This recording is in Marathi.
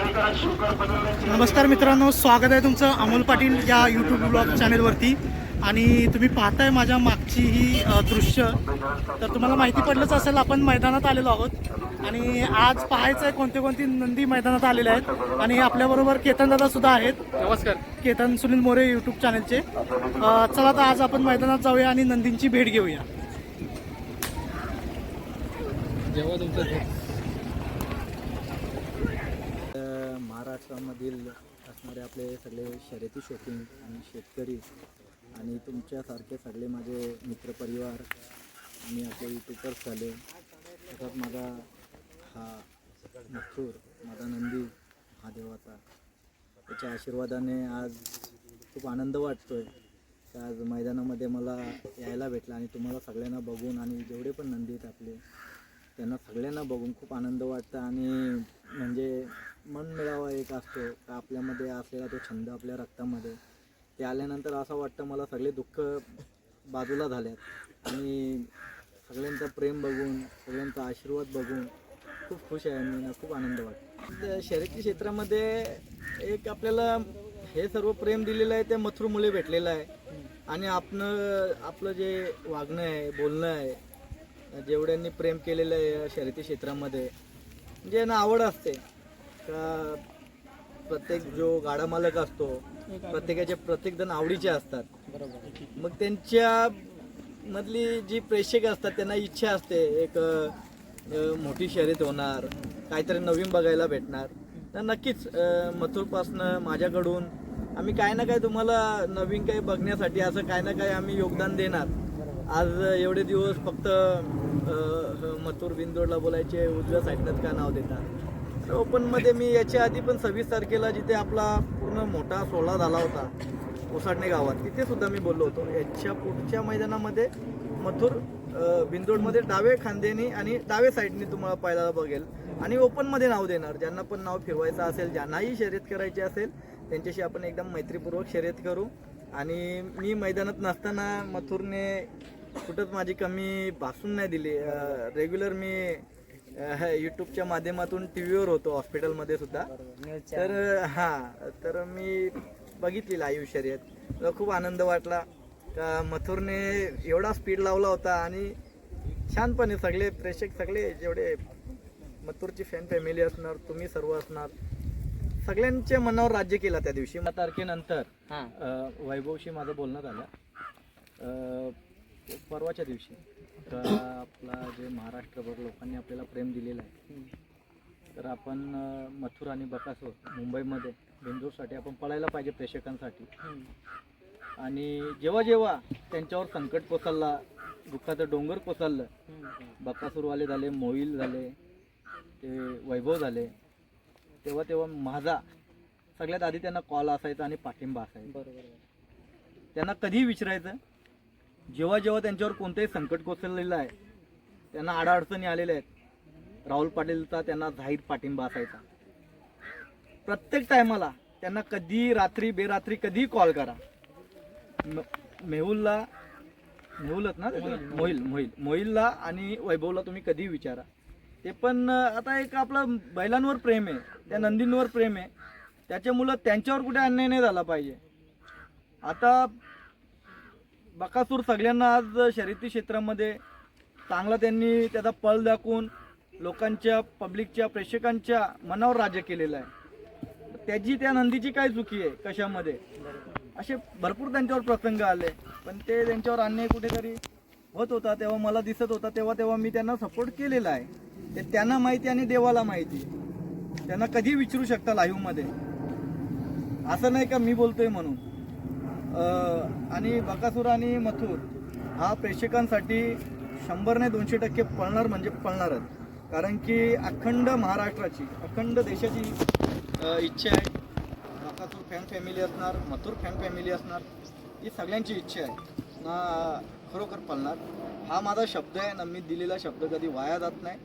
नमस्कार मित्रांनो स्वागत आहे तुमचं अमोल पाटील या यूट्यूब ब्लॉग चॅनेलवरती आणि तुम्ही पाहताय माझ्या मागची ही दृश्य. तर तुम्हाला माहिती पडलंच असेल आपण मैदानात आलेलो आहोत. आणि आज पाहायचं आहे कोणते कोणती नंदी मैदानात आलेले आहेत. आणि आपल्याबरोबर केतन दादा सुद्धा आहेत. नमस्कार. केतन सुनील मोरे यूट्यूब चॅनलचे चला तर आज आपण मैदानात जाऊया आणि नंदींची भेट घेऊया. जेव्हा तुमचं अ, महाराष्ट्रामधील असणारे आपले सगळे शर्यती शौकीन आणि शेतकरी आणि तुमच्यासारखे सगळे माझे मित्रपरिवार आणि आपले युट्यूबर्स झाले. तसंच माझा हा मथूर माझा नंदी महादेवाचा त्याच्या आशीर्वादाने आज खूप आनंद वाटतो आहे की आज मैदानामध्ये मला यायला भेटलं आणि तुम्हाला सगळ्यांना बघून आणि जेवढे पण नंदी आहेत आपले त्यांना सगळ्यांना बघून खूप आनंद वाटतं आणि म्हणजे मन मिळावा एक असतो का आपल्यामध्ये असलेला तो छंद आपल्या रक्तामध्ये. ते आल्यानंतर असं वाटतं मला सगळे दुःख बाजूला झाल्यात. आणि सगळ्यांचं प्रेम बघून सगळ्यांचा आशीर्वाद बघून खूप खुश आहे मी खूप आनंद वाटतो. शर्यती क्षेत्रामध्ये एक आपल्याला हे सर्व प्रेम दिलेलं आहे ते मथुरमुळे भेटलेलं आहे. आणि आपण आपलं जे वागणं आहे बोलणं आहे जेवढ्यांनी प्रेम केलेलं आहे शर्यती क्षेत्रामध्ये म्हणजे ना आवड असते. का प्रत्येक जो गाडा मालक असतो प्रत्येकाचे प्रत्येक जण आवडीचे असतात. मग त्यांच्या मधली जी प्रेक्षक असतात त्यांना इच्छा असते एक अ, मोठी शर्यत होणार काहीतरी नवीन बघायला भेटणार. तर नक्कीच अ, मथुरपासनं माझ्याकडून आम्ही काय ना काय तुम्हाला नवीन काही बघण्यासाठी असं काय ना काय आम्ही योगदान देणार. आज एवढे दिवस फक्त मथुर बिंदोडला बोलायचे उजव्या साईडनंच का नाव देतात? ओपनमध्ये मी याच्या आधी पण सव्वीस तारखेला जिथे आपला पूर्ण मोठा सोहळा झाला होता ओसाडणे गावात तिथे सुद्धा मी बोललो होतो. याच्या पुढच्या मैदानामध्ये मथुर बिंदोडमध्ये डावे खांदेनी आणि डावे साईडनी तुम्हाला पाहायला बघेल. आणि ओपनमध्ये नाव देणार ज्यांना पण नाव फिरवायचं असेल ज्यांनाही शर्यत करायची असेल त्यांच्याशी आपण एकदम मैत्रीपूर्वक शर्यत करू. आणि मी मैदानात नसताना मथुरने कुठंच माझी कमी भासून नाही दिली. रेग्युलर मी यूट्यूबच्या माध्यमातून टी व्हीवर होतो हॉस्पिटलमध्ये सुद्धा. तर हां तर मी बघितली लाईव्ह शर्यत मला खूप आनंद वाटला. का मथुरने एवढा स्पीड लावला होता आणि छानपणे सगळे प्रेक्षक सगळे जेवढे मथुरची फॅन फॅमिली असणार तुम्ही सर्व असणार सगळ्यांच्या मनावर राज्य केला त्या दिवशी. मग तारखेनंतर वैभवशी माझं बोलणं झालं. परवाच्या दिवशी. का आपला जे महाराष्ट्रभर लोकांनी आपल्याला प्रेम दिलेलं आहे. तर आपण मथुर आणि बकासूर मुंबईमध्ये बिंदूरसाठी आपण पळायला पाहिजे प्रेक्षकांसाठी. आणि जेव्हा जेव्हा त्यांच्यावर संकट कोसळला दुःखाचं डोंगर कोसळलं बकासूरवाले झाले मोईल झाले ते वैभव झाले तेव्हा तेव्हा माझा सगळ्यात आधी त्यांना कॉल असायचा आणि पाठिंबा असायचा. त्यांना कधीही विचारायचं जेव्हा जेव्हा त्यांच्यावर कोणतंही संकट कोसळलेलं आहे त्यांना अडचणी आलेल्या आहेत. राहुल पाटीलचा त्यांना जाहीर पाठिंबा असायचा. प्रत्येक टायमाला त्यांना कधी रात्री बेरात्री कधीही कॉल करा. मेहुलला मेहुलच ना? मोहिल. मोहिल मोहिलला आणि वैभवला तुम्ही कधीही विचारा. ते पण आता एक आपलं बैलांवर प्रेम आहे त्या नंदींवर प्रेम आहे. त्याच्यामुळं त्यांच्यावर कुठे अन्याय नाही झाला पाहिजे. आता बकासूर सगळ्यांना आज शर्यती क्षेत्रामध्ये चांगला त्यांनी त्याचा पळ दाखवून लोकांच्या पब्लिकच्या प्रेक्षकांच्या मनावर राज्य केलेलं आहे. त्याची त्या नंदीची काय चुकी आहे? कशामध्ये? असे भरपूर त्यांच्यावर प्रसंग आले. पण ते त्यांच्यावर अन्याय कुठेतरी होत होता तेव्हा मला दिसत होता तेव्हा तेव्हा मी त्यांना सपोर्ट केलेला आहे. ते त्यांना माहिती आणि देवाला माहिती. त्यांना कधी विचारू शकता लाईव्हमध्ये असं नाही का मी बोलतोय म्हणून? आणि बकासूर आणि मथुर हा प्रेक्षकांसाठी शंभर नाही दोनशे टक्के पळणार म्हणजे पळणारच. कारण की अखंड महाराष्ट्राची अखंड देशाची इच्छा आहे. बकासूर फॅन फॅमिली असणार मथुर फॅन फॅमिली असणार ही सगळ्यांची इच्छा आहे. ना खरोखर पळणार. हा माझा शब्द आहे ना मी दिलेला शब्द कधी वाया जात नाही.